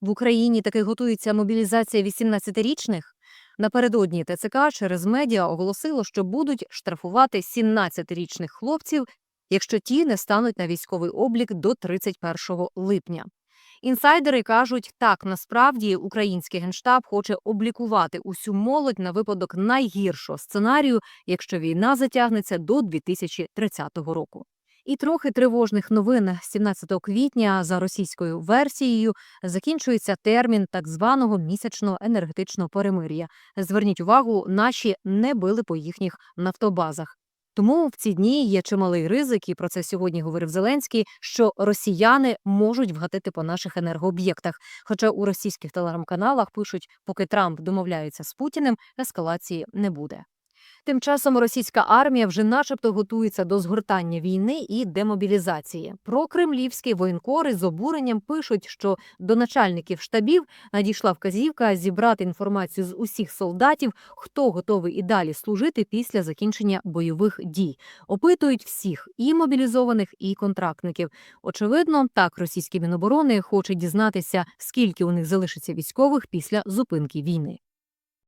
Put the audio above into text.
В Україні таки готується мобілізація 18-річних. Напередодні ТЦК через медіа оголосило, що будуть штрафувати 17-річних хлопців, якщо ті не стануть на військовий облік до 31 липня. Інсайдери кажуть, так насправді український генштаб хоче облікувати усю молодь на випадок найгіршого сценарію, якщо війна затягнеться до 2030 року. І трохи тривожних новин 17 квітня за російською версією закінчується термін так званого місячного енергетичного перемир'я. Зверніть увагу, наші не били по їхніх нафтобазах. Тому в ці дні є чималий ризик, і про це сьогодні говорив Зеленський, що росіяни можуть вгатити по наших енергооб'єктах. Хоча у російських телеграм-каналах пишуть, поки Трамп домовляється з Путіним, ескалації не буде. Тим часом російська армія вже начебто готується до згортання війни і демобілізації. Про кремлівські воєнкори з обуренням пишуть, що до начальників штабів надійшла вказівка зібрати інформацію з усіх солдатів, хто готовий і далі служити після закінчення бойових дій. Опитують всіх і мобілізованих, і контрактників. Очевидно, так російські міноборони хочуть дізнатися, скільки у них залишиться військових після зупинки війни.